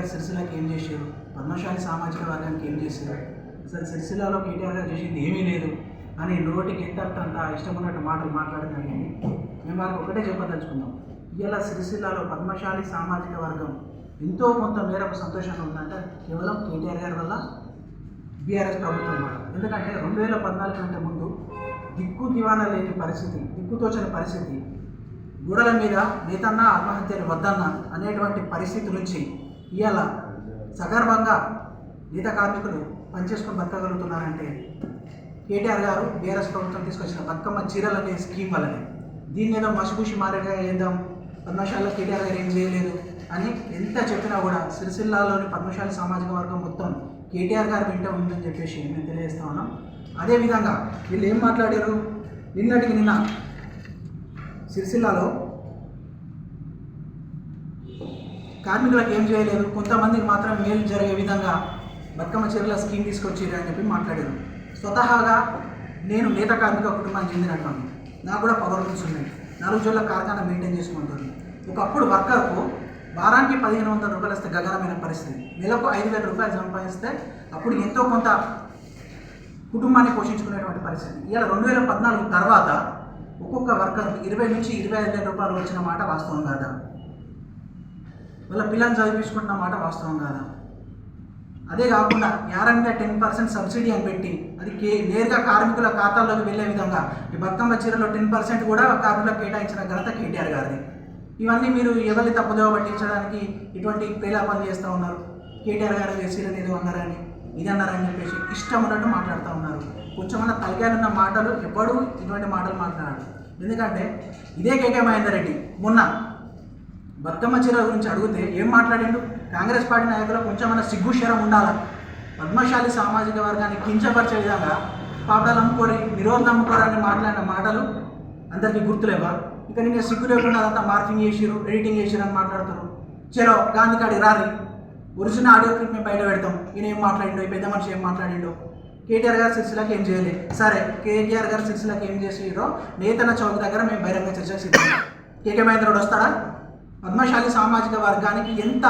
కేటీఆర్ గారు సిరిసిల్లకి ఏం చేశారు? పద్మశాలి సామాజిక వర్గానికి ఏం చేశారు? అసలు సిరిసిల్లలో కేటీఆర్ గారు చేసింది ఏమీ లేదు. అని నోటికి ఎంత అంత ఇష్టం ఉన్నట్టు మాటలు మాట్లాడడం కానీ మేము వారికి ఒకటే చెప్పదలుచుకుందాం ఇలా సిరిసిల్లలో పద్మశాలి సామాజిక వర్గం ఎంతో మొత్తం మేరకు సంతోషంగా ఉందంటే కేవలం కేటీఆర్ గారి వల్ల బీఆర్ఎస్ ప్రభుత్వం వల్ల. ఎందుకంటే రెండు వేల పద్నాలుగు కంటే ముందు దిక్కు దివాన లేని పరిస్థితి దిక్కుతోచని పరిస్థితి. గోడల మీద నేతన్న ఆత్మహత్యలు వద్దన్న అనేటువంటి పరిస్థితి నుంచి ఇవాళ సగర్వంగా నేత కార్మికులు పనిచేసుకొని బతకగలుగుతున్నారంటే కేటీఆర్ గారు బీఆర్ఎస్ ప్రభుత్వం తీసుకొచ్చిన బతుకమ్మ చీరలు అనే స్కీమ్ వల్లనే. దీన్ని ఏదో మసిపూసి మారేగా వేద్దాం పద్మశాలలో కేటీఆర్ గారు ఏం చేయలేదు అని ఎంత చెప్పినా కూడా సిరిసిల్లాలోని పద్మశాల సామాజిక వర్గం మొత్తం కేటీఆర్ గారు వెంట ఉందని చెప్పేసి మేము తెలియజేస్తా ఉన్నాం. అదేవిధంగా వీళ్ళు ఏం మాట్లాడారు? నిన్నటికి నిన్న సిరిసిల్లాలో కార్మికులకు ఏం చేయలేదు. కొంతమందికి మాత్రం మేలు జరిగే విధంగా బతుకమ్మ చీరల స్కీమ్ తీసుకొచ్చారు అని చెప్పి మాట్లాడారు. స్వతహాగా నేను నేత కార్మిక కుటుంబానికి చెందినటువంటి నాకు కూడా పవర్ రూమ్స్ ఉన్నాయి నాలుగు చోట్ల కార్ఖానా మెయింటైన్ చేసుకుంటుంది ఒకప్పుడు వర్కర్కు వారానికి పదిహేను వందల రూపాయలు వస్తే గగనమైన పరిస్థితి. నెలకు ఐదు వేల రూపాయలు సంపాదిస్తే అప్పుడు ఎంతో కొంత కుటుంబాన్ని పోషించుకునేటువంటి పరిస్థితి. ఇలా రెండు వేల పద్నాలుగు తర్వాత ఒక్కొక్క వర్కర్కి ఇరవై నుంచి ఇరవై ఐదు వేల రూపాయలు వచ్చిన మాట వాస్తవం కాదా? వాళ్ళ పిల్లల్ని చదివించుకుంటున్న మాట వాస్తవం కాదా? అదే కాకుండా యారంగా టెన్ పర్సెంట్ సబ్సిడీ అని పెట్టి అది కే నేరుగా కార్మికుల ఖాతాల్లోకి వెళ్ళే విధంగా ఈ బతుకమ్మ చీరలో టెన్ పర్సెంట్ కూడా కార్మికులకు కేటాయించిన ఘనత కేటీఆర్ గారిది. ఇవన్నీ మీరు ఎవరిని తప్పుదోవ పట్టించడానికి ఇటువంటి ప్రేలాపాలు చేస్తూ ఉన్నారు? కేటీఆర్ గారు చీరని ఏదో అన్నారని ఇది అన్నారని చెప్పేసి ఇష్టం ఉన్నట్టు మాట్లాడుతూ ఉన్నారు. కొంచెమన్నా తలకాయలున్న మాటలు ఎప్పుడూ ఇటువంటి మాటలు మాట్లాడాడు ఎందుకంటే ఇదే కేకే మహేందర్ రెడ్డి. మొన్న బతుకమ్మ చీర గురించి అడిగితే ఏం మాట్లాడిండు? కాంగ్రెస్ పార్టీ నాయకులు కొంచెమైనా సిగ్గు శరం ఉండాలా? పద్మశాలి సామాజిక వర్గాన్ని కించపరిచే విధంగా పాపడాలు అమ్ముకోరి నిరోధం అమ్ముకోరని మాట్లాడిన మాటలు అందరికీ గుర్తులేవా? ఇక నేను సిగ్గు లేకుండా అదంతా మార్కింగ్ చేసిరు ఎడిటింగ్ చేసిరు అని మాట్లాడుతారు చలో గాంధీ కాడికి రారి ఒరిజినల్ ఆడియో క్లిప్ మేము బయట పెడతాం. ఈయన ఏం మాట్లాడిండో ఈ పెద్ద మనిషి ఏం మాట్లాడిండో? కేటీఆర్ గారు సిరిసిలకు ఏం చేయలేదు సరే కేటీఆర్ గారు సిరిసిలకు ఏం చేసిరో నేతన చౌక్ దగ్గర మేము బహిరంగ చర్చ సిద్ధం. కేకే మహేంద్రుడు వస్తాడా? పద్మశాలి సామాజిక వర్గానికి ఎంత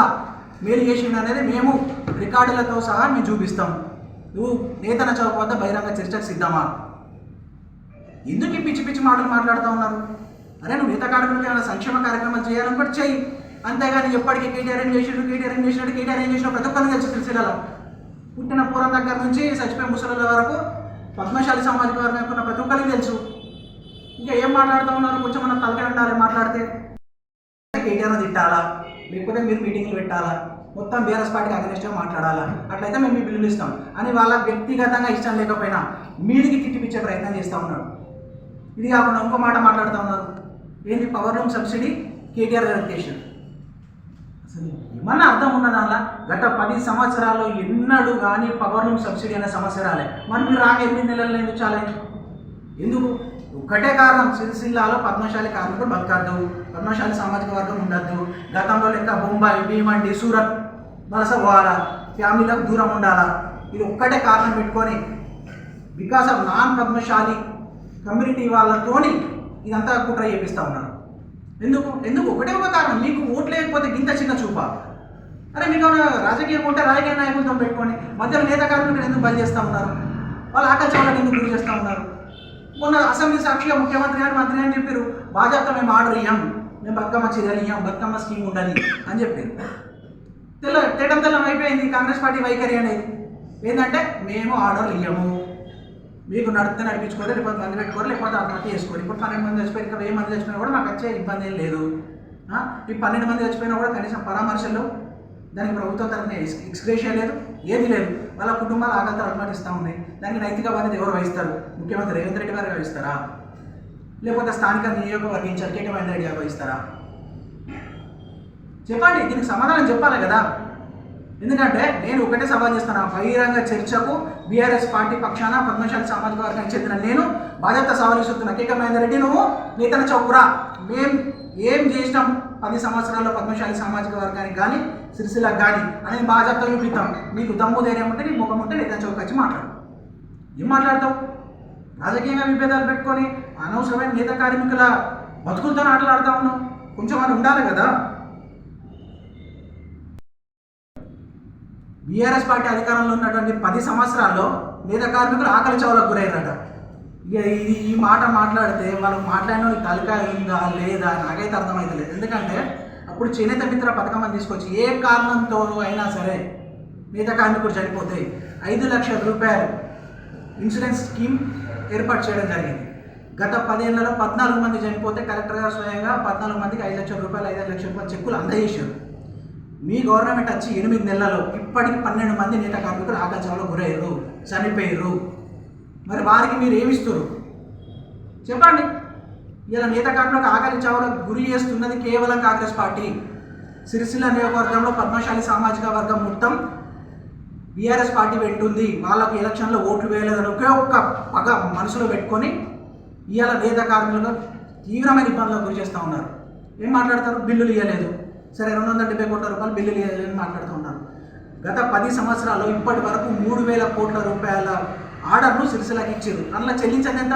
మేలు చేసిండు అనేది మేము రికార్డులతో సహా మేము చూపిస్తాం. నువ్వు నేతన చౌక వద్ద బహిరంగ చర్చకు సిద్ధమా? ఎందుకు ఈ పిచ్చి పిచ్చి మాటలు మాట్లాడుతూ ఉన్నారు? అరే నువ్వు నేత కార్యక్రమం ఏమైనా సంక్షేమ కార్యక్రమాలు చేయాలనుకుంటే చెయ్యి. అంతేగాని ఎప్పటికీ కేటీఆర్ ఏం చేసినాడు కేటీఆర్ ఏం చేసినాడు కేటీఆర్ ఏం చేసినా ప్రతి ఒక్కరిని తెలుసు సిరిసిల్లలో. పుట్టిన పూర్వం దగ్గర నుంచి చచ్చిపోయే ముసలిల వరకు పద్మశాలి సామాజిక వర్గం ఉన్న ప్రతి ఒక్కరికి తెలుసు. ఇంకా ఏం మాట్లాడుతూ ఉన్నారు? కొంచెం మనం తలకాయ ఉండాలి మాట్లాడితే. కేటీఆర్ తిట్టాలా? లేకపోతే మీరు మీటింగ్లు పెట్టాలా? మొత్తం బీఆర్ఎస్ పార్టీకి అగ్రెస్ట్గా మాట్లాడాలా? అట్లయితే మేము మీ బిల్లులు ఇస్తాం. అని వాళ్ళ వ్యక్తిగతంగా ఇష్టం లేకపోయినా మీదికి తిట్టిపిచ్చే ప్రయత్నం చేస్తూ ఉన్నారు. ఇది కాకుండా ఇంకో మాట మాట్లాడుతూ ఉన్నారు. ఏంటి పవర్ రూమ్ సబ్సిడీ? కేటీఆర్ గారు చేశారు అసలు ఏమన్నా అర్థం ఉన్న దానిలో? గత పది సంవత్సరాల్లో ఎన్నడూ కానీ పవర్ రూమ్ సబ్సిడీ అనే సమస్య రాలే. మరి మీరు రాగా ఎనిమిది నెలలు ఎందుకు చాలే? ఎందుకు? ఒకటే కారణం సిరిసిల్లాలో పద్మశాలి కార్మికులు బతకద్దు పద్మశాలి సామాజిక వర్గం ఉండద్దు. గతంలో లెక్క బొంబాయి భీమండి సూరత్ వలస పోవాలా? ఫ్యామిలీలకు దూరం ఉండాలా? ఇది ఒక్కటే కారణం పెట్టుకొని because of non Padmashali community వాళ్ళతోని ఇదంతా కుట్ర చేపిస్తూ ఉన్నారు. ఎందుకు? ఎందుకు ఒకటే ఒక కారణం? మీకు ఓట్లు లేకపోతే గింత చిన్న చూప. అరే మీకు రాజకీయం ఉంటే రాజకీయ నాయకులతో పెట్టుకొని మధ్యలో నేత కార్మికులు ఎందుకు బలి చేస్తూ ఉన్నారు? వాళ్ళు ఆకర్షణలకు ఎందుకు గురి చేస్తూ ఉన్నారు? మొన్న అసెంబ్లీ సాక్షిగా ముఖ్యమంత్రి గారు మంత్రి అని చెప్పారు భాజపా మేము ఆర్డర్ ఇయ్యాం మేము బతుకమ్మ చీరలు ఇయ్యాం బతుకమ్మ స్కీమ్ ఉండాలి అని చెప్పారు. తెల్ల తేటం తెల్లం అయిపోయింది కాంగ్రెస్ పార్టీ వైఖరి అనేది. ఏంటంటే మేము ఆర్డర్లు ఇయ్యము. మీకు నడితే నడిపించుకోరు లేకపోతే మంది పెట్టుకోరు లేకపోతే ఆత్మహత్య చేసుకోరు. ఇప్పుడు పన్నెండు మంది చచ్చిపోయిన ఇంకా వెయ్యి మంది చచ్చిపోయినా కూడా మాకు వచ్చే ఇబ్బంది ఏం లేదు. ఈ పన్నెండు మంది చచ్చిపోయినా కూడా కనీసం పరామర్శలు దానికి ప్రభుత్వం తరఫున ఎక్స్క్రేషన్ లేదు ఏది లేదు. వాళ్ళ కుటుంబాలు ఆకలితో అనుమతిస్తూ ఉన్నాయి. దానికి నైతిక బాధ్యత ఎవరు వహిస్తారు? ముఖ్యమంత్రి రేవంత్ రెడ్డి గారు వహిస్తారా? లేకపోతే స్థానిక నియోజకవర్గం ఇన్ఛార్జ్ కేటీ మహేందర్ రెడ్డి గారు వహిస్తారా? చెప్పండి దీనికి సమాధానం చెప్పాలి కదా. ఎందుకంటే నేను ఒకటే సవాల్ చేస్తాను బహిరంగ చర్చకు బీఆర్ఎస్ పార్టీ పక్షాన పద్మశాలి సామాజిక వర్గానికి చెందిన నేను బాధ్యత సవాల్ ఇస్తున్నా కేక మహేందర్ రెడ్డి నువ్వు నేతన చౌకురా మేం ఏం చేసినాం? పది సంవత్సరాల్లో పద్మశాలి సామాజిక వర్గానికి కానీ సిరిసిలకు కానీ అనేది బాధ్యత చూపిస్తాం నీకు దమ్ము ధైర్యం ఉంటే నీ ముఖం ఉంటే నేతన చౌక వచ్చి మాట్లాడు. ఏం మాట్లాడతావు? రాజకీయంగా విభేదాలు పెట్టుకొని అనవసరమైన నేత కార్మికుల బతుకులతో ఆటలాడుతా ఉన్నావు. కొంచెం అని ఉండాలి కదా. బీఆర్ఎస్ పార్టీ అధికారంలో ఉన్నటువంటి పది సంవత్సరాల్లో నేత కార్మికులు ఆకలి చావులకు గురయ్యారట ఇక ఇది ఈ మాట మాట్లాడితే వాళ్ళు మాట్లాడిన వాళ్ళకి తలకాయ ఉందా లేదా నాకైతే అర్థమైతలేదు. ఎందుకంటే అప్పుడు చేనేత మిత్ర పథకం అని తీసుకొచ్చి ఏ కారణంతో అయినా సరే నేత కార్మికుడు చనిపోతే ఐదు లక్షల రూపాయలు ఇన్సూరెన్స్ స్కీమ్ ఏర్పాటు చేయడం జరిగింది. గత పదేళ్ళలో పద్నాలుగు మంది చనిపోతే కలెక్టర్ గారు స్వయంగా పద్నాలుగు మందికి ఐదు లక్షల రూపాయలు ఐదు లక్షల రూపాయలు చెక్కులు అందజేశారు. మీ గవర్నమెంట్ వచ్చి ఎనిమిది నెలల్లో ఇప్పటికి పన్నెండు మంది నేత కార్మికులు ఆకాశంలో గురయ్యారు చనిపోయారు. మరి వారికి మీరు ఏమిస్తారు చెప్పండి. ఇలా నేత కాకుండా ఆకలి చావులకు గురి చేస్తున్నది కేవలం కాంగ్రెస్ పార్టీ. సిరిసిల్ల నియోజకవర్గంలో పద్మశాలి సామాజిక వర్గం మొత్తం బీఆర్ఎస్ పార్టీ పెట్టుంది వాళ్ళకి ఎలక్షన్లో ఓట్లు వేయలేదని ఒకే ఒక్క పగ మనసులో పెట్టుకొని ఇవాళ నేత కార్మికులుగా తీవ్రమైన ఇబ్బందులకు గురి చేస్తూ ఉన్నారు. ఏం మాట్లాడతారు? బిల్లులు ఇవ్వలేదు. సరే రెండు వందల డెబ్బై కోట్ల రూపాయలు బిల్లులు ఇవ్వలేదని మాట్లాడుతూ ఉన్నారు. గత పది సంవత్సరాల్లో ఇప్పటి వరకు మూడు వేల కోట్ల రూపాయల ఆర్డర్ను సిరిసిల్లకి ఇచ్చారు. అందులో చెల్లించండి ఎంత?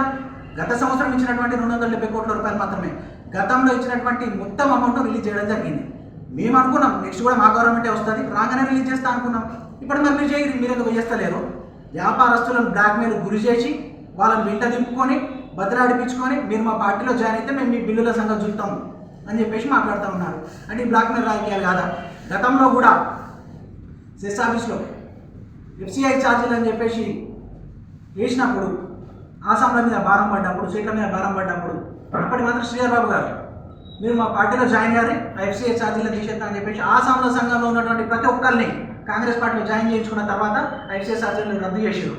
గత సంవత్సరం ఇచ్చినటువంటి రెండు వందల డెబ్బై కోట్ల రూపాయలు మాత్రమే. గతంలో ఇచ్చినటువంటి మొత్తం అమౌంట్ రిలీజ్ చేయడం జరిగింది. మేము అనుకున్నాం నెక్స్ట్ కూడా మా గవర్నమెంటే వస్తుంది. రాగానే రిలీజ్ చేస్తా అనుకున్నాం. ఇప్పుడు మరి మీరు చేయరు మీరు ఎందుకు చేస్తలేరు వ్యాపారస్తులను బ్లాక్మెయిల్ గురి చేసి వాళ్ళని వెంట దింపుకొని బదిలాడిపించుకొని మీరు మా పార్టీలో జాయిన్ అయితే మేము మీ బిల్లుల సంగతి చూస్తాం అని చెప్పేసి మాట్లాడుతూ ఉన్నారు. అంటే ఈ బ్లాక్మెయిల్ రాజకీయాలు కాదా? గతంలో కూడా సెస్ ఆఫీస్లో ఎఫ్సిఐ ఛార్జీలు అని చెప్పేసి వేసినప్పుడు ఆసాంల మీద భారం పడ్డప్పుడు సీట్ల మీద భారం పడ్డప్పుడు అప్పటి మాత్రం శ్రీధర్ బాబు గారు మీరు మా పార్టీలో జాయిన్ గారి ఎఫ్సీఏ ఛార్జీలో తీసేస్తా అని చెప్పేసి ఆసాంల సంఘంలో ఉన్నటువంటి ప్రతి ఒక్కరిని కాంగ్రెస్ పార్టీలో జాయిన్ చేయించుకున్న తర్వాత ఎఫ్సీఏ ఛార్జీలు రద్దు చేసారు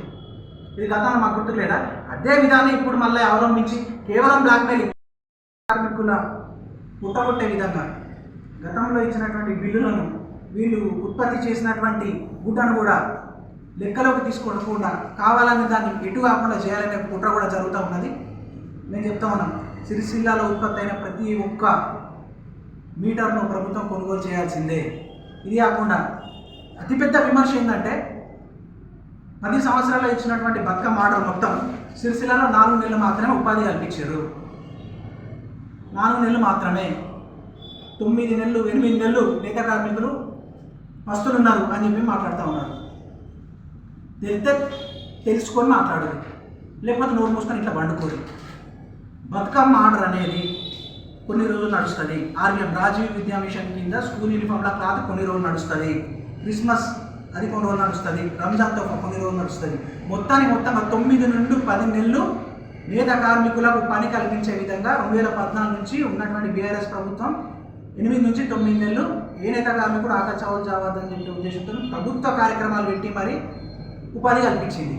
ఇది గతంలో మాకు గుర్తు లేదా అదే విధానం ఇప్పుడు మళ్ళీ అవలంబించి కేవలం బ్లాక్మెయిల్ కార్మికుల పుట్టగొట్టే విధంగా గతంలో ఇచ్చినటువంటి బిల్లులను వీళ్ళు ఉత్పత్తి చేసినటువంటి గుడ్డను కూడా లెక్కలోకి తీసుకోకుండా కావాలని దాన్ని ఎటు కాకుండా చేయాలనే కుట్ర కూడా జరుగుతూ ఉన్నది. నేను చెప్తా ఉన్నాం సిరిసిల్లాలో ఉత్పత్తి అయిన ప్రతి ఒక్క మీటర్ను ప్రభుత్వం కొనుగోలు చేయాల్సిందే. ఇది కాకుండా అతిపెద్ద విమర్శ ఏంటంటే పది సంవత్సరాలు ఇచ్చినటువంటి బతుకమ్మ ఆర్డర్ మొత్తం సిరిసిల్లలో నాలుగు నెలలు మాత్రమే ఉపాధి కల్పించారు. నాలుగు నెలలు మాత్రమే. తొమ్మిది నెలలు ఎనిమిది నెలలు నేత కార్మికులు వస్తున్నారు అని చెప్పి మాట్లాడుతూ ఉన్నారు. తెలిస్తే తెలుసుకొని మాట్లాడదు. లేకపోతే నోరు మూసుకొని ఇట్లా వండుకోరు బతుకమ్మ ఆర్డర్ అనేది కొన్ని రోజులు నడుస్తుంది. ఆర్యం రాజీవ్ విద్యా మిషన్ కింద స్కూల్ యూనిఫామ్ల క్లాత్ కొన్ని రోజులు నడుస్తుంది. క్రిస్మస్ అది కొన్ని రోజులు నడుస్తుంది. రంజాన్ తోఫా కొన్ని రోజులు నడుస్తుంది. మొత్తానికి మొత్తం తొమ్మిది నుండి పది నెలలు నేత కార్మికులకు పని కల్పించే విధంగా రెండు వేల పద్నాలుగు నుంచి ఉన్నటువంటి బీఆర్ఎస్ ప్రభుత్వం ఎనిమిది నుంచి తొమ్మిది నెలలు ఏ నేత కార్మికుడు ఆకలి చావద్దని చెప్పే ఉద్దేశంతో ప్రభుత్వ కార్యక్రమాలు పెట్టి మరి ఉపాధి కల్పించింది.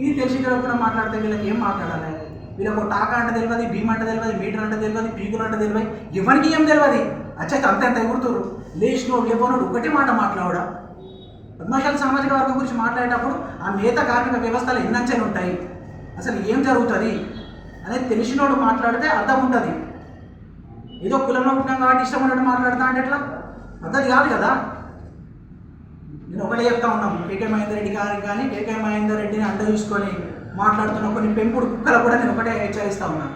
ఇది తెలిసేటప్పుడు కూడా మాట్లాడితే వీళ్ళకి ఏం మాట్లాడాలి? వీళ్ళకు టాక అంటే తెలియదు భీమ్ అంటే తెలియదు మీటర్ అంటే తెలియదు పీకులు అంటే తెలియదు ఎవరికి ఏం తెలియదు? అచ్చే అంత ఎంత ఎగురుతురు లేచినోడు లేవనోడు ఒకటి మాట మాట్లాడా పద్మశాలి సామాజిక వర్గం గురించి మాట్లాడేటప్పుడు ఆ నేత కార్మిక వ్యవస్థలు ఎన్నంచెలు ఉంటాయి? అసలు ఏం జరుగుతుంది? అనేది తెలిసినోడు మాట్లాడితే అర్థం ఉంటుంది ఏదో కులంలో పుట్టినాం కాబట్టి ఇష్టం ఉన్నట్టు మాట్లాడతా అంటే ఎట్లా? పద్ధతి కాదు కదా. ఒకటే చెప్తా ఉన్నాం. కేకే మహేందర్ రెడ్డి గారికి కానీ కేకే మహేందర్ రెడ్డిని అండ చూసుకొని మాట్లాడుతున్న కొన్ని పెంపుడు కుక్కలు కూడా నేను ఒకటే హెచ్చరిస్తా ఉన్నాను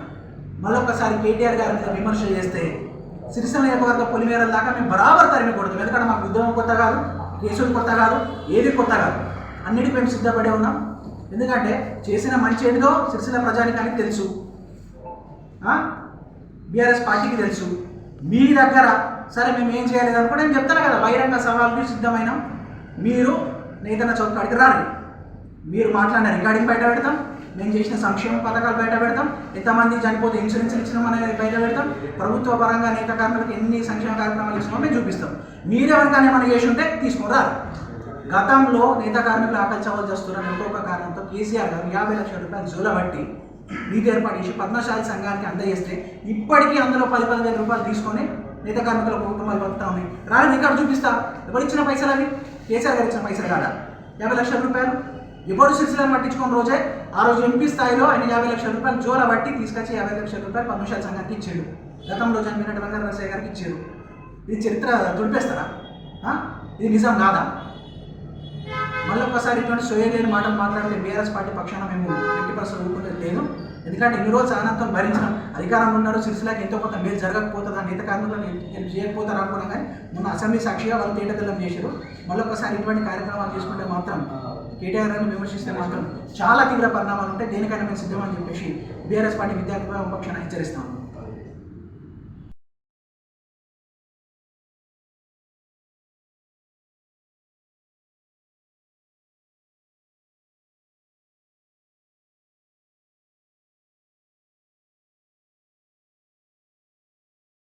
మళ్ళొకసారి కేటీఆర్ గారి మీద విమర్శ చేస్తే సిరిసిల్ల నియోజకవర్గ పొలిమేరల దాకా మేము బరాబర్ తరిమి కొడుతాం ఎందుకంటే మాకు ఉద్యమం కొత్త కాదు కేసులు కొత్త కాదు ఏది కొత్త కాదు. అన్నిటికీ మేము సిద్ధపడే ఉన్నాం. ఎందుకంటే చేసిన మంచి ఏదో సిరిసిల్ల ప్రజానికానికి తెలుసు. బీఆర్ఎస్ పార్టీకి తెలుసు. మీ దగ్గర సరే మేము ఏం చేయలేదు అనుకుంటే నేను చెప్తాను కదా బహిరంగ సవాళ్ళకి సిద్ధమైనాం. మీరు నేతన్న చౌక్ కాడికి రారు మీరు మాట్లాడిన రికార్డింగ్ బయట పెడతాం. మేము చేసిన సంక్షేమ పథకాలు బయట పెడతాం. ఎంతమంది చనిపోతే ఇన్సూరెన్స్ ఇచ్చినాం అనేది బయట పెడతాం. ప్రభుత్వ పరంగా నేత కార్మికులకు ఎన్ని సంక్షేమ కార్యక్రమాలు ఇచ్చినామో మేము చూపిస్తాం. మీరెవరికైనా ఏమైనా చేసి ఉంటే తీసుకుని రారు. గతంలో నేత కార్మికులు ఆకలి చావలు చేస్తున్నారని ఇంకొక కారణంతో కేసీఆర్ గారు యాభై లక్షల రూపాయలు జూలబట్టి నీతి ఏర్పాటు చేసి పద్మశాలి సంఘానికి అందజేస్తే ఇప్పటికీ అందులో పది పదివేల రూపాయలు తీసుకొని నేత కార్మికుల కుటుంబాలు బతుకుతా ఉన్నాయి. రాని ఇక్కడ చూపిస్తా. ఎవరిచ్చిన పైసలు అవి? కేసీఆర్ గారు ఇచ్చిన పైసలు కాదా? యాభై లక్షల రూపాయలు. ఎప్పుడు సిరిసిలను పట్టించుకున్న రోజే ఆ రోజు ఎంపీ స్థాయిలో ఆయన యాభై లక్షల రూపాయలు జోల బట్టి తీసుకొచ్చి యాభై లక్షల రూపాయలు పద్మశాల సంఘానికి ఇచ్చాడు. గతంలో చనిపోయినట్టు వెంకట రసయ్య గారికి ఇచ్చారు ఇది చరిత్ర దుడిపేస్తారా ఇది నిజం కాదా? మళ్ళీ ఒకసారి ఇటువంటి సోయలేని మాటలు మాట్లాడితే బీఆర్ఎస్ పార్టీ పక్షాన మేము ఎట్టి పరిస్థితులు ఊరుకునేది లేదు. ఎందుకంటే ఇన్ని రోజులు అనంతం భరించడం అధికారంలో ఉన్నారు సిరిసిలాకి ఎంతో కొంత మేలు జరగకపోతుందా నేత కార్మికులను హెల్ప్ చేయకపోతారు అనుకున్నాం కానీ మొన్న అసెంబ్లీ సాక్షిగా వాళ్ళు తేటతెల్లం చేశారు. మళ్ళొకసారి ఇటువంటి కార్యక్రమాలు తీసుకుంటే మాత్రం కేటీఆర్ గారిని విమర్శిస్తే మాత్రం చాలా తీవ్ర పరిణామాలు ఉంటాయి. దేనికైనా మేము సిద్ధమని చెప్పేసి బీఆర్ఎస్ పార్టీ విద్యార్థి పక్షాన హెచ్చరిస్తాము.